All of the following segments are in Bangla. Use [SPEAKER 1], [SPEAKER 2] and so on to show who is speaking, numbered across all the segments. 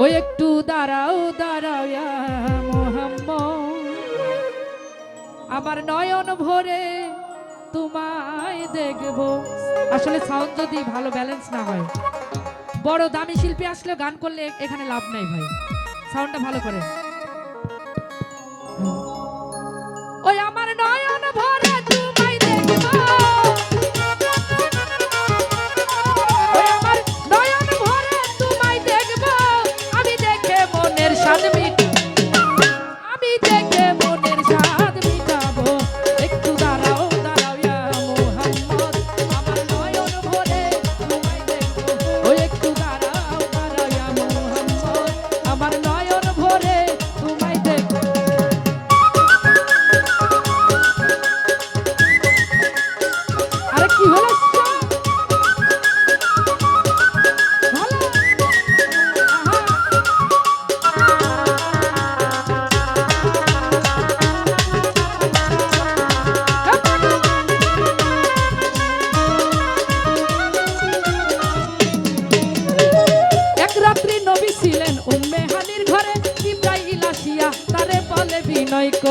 [SPEAKER 1] ও একটু দাঁড়াও দাঁড়াও মোহাম্মদ। আমার নয়ন ভরে তোমায় দেখব। আসলে সাউন্ড যদি ভালো ব্যালেন্স না হয়। বড় দামি শিল্পী আসলে গান করলে এখানে লাভ নাই ভাই। সাউন্ডটা ভালো করে।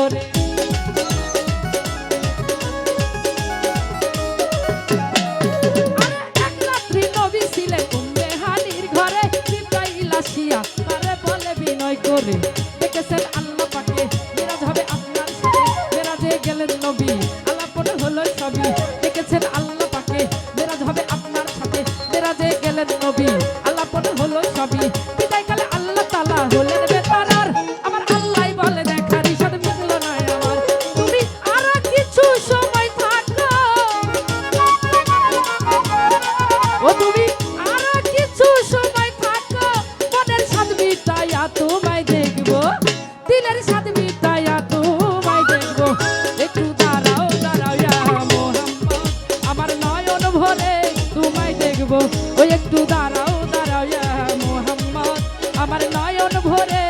[SPEAKER 1] করে করে দেখেছেন আল্লাহ পাকে মেরাজ হবে আপনার সাথে মেরাজে গেলেন নবী আল্লাহ আলাপন হলো সবই দেখেছেন আল্লাহ আসব ওই একটু দাঁড়াও দাঁড়াও মোহাম্মদ। আমার নয়ন ভরে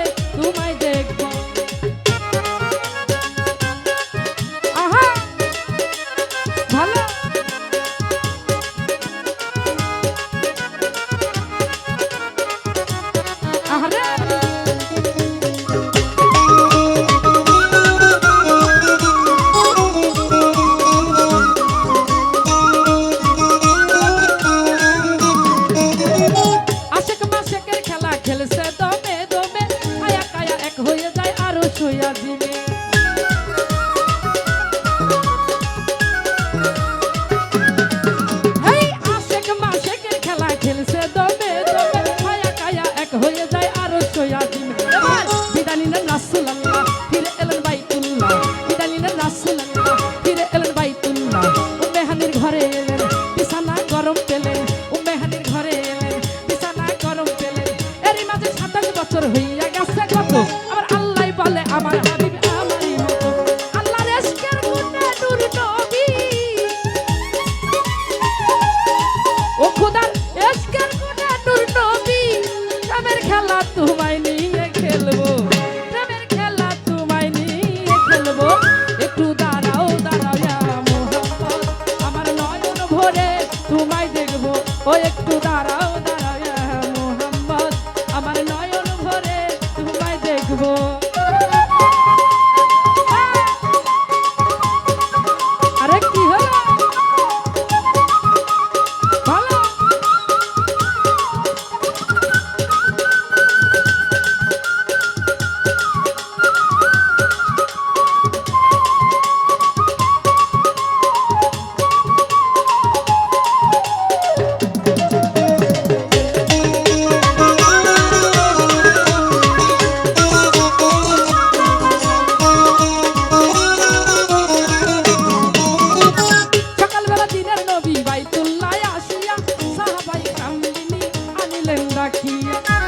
[SPEAKER 1] vaquinha.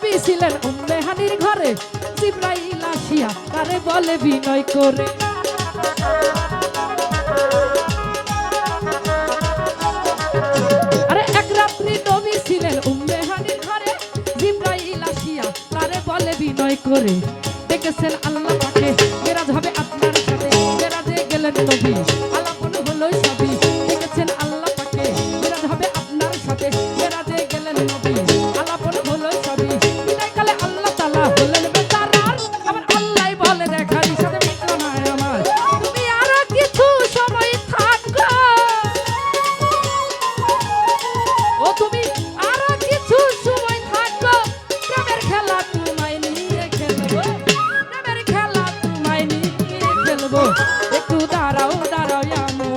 [SPEAKER 1] নবী ছিলেন উম্মেহানির ঘরে। জিব্রাইল আসিয়া তারে বলে বিনয় করে। আরে এক রাত্রি নবী ছিলেন উম্মেহানির ঘরে। জিব্রাইল আসিয়া তারে বলে বিনয় করে। দেখেছেন আল্লাহ পাকে মেরাজ হবে আপনার সাথে। মেরাজে গেলেন নবী। দাঁড়াও দাঁড়াও আমি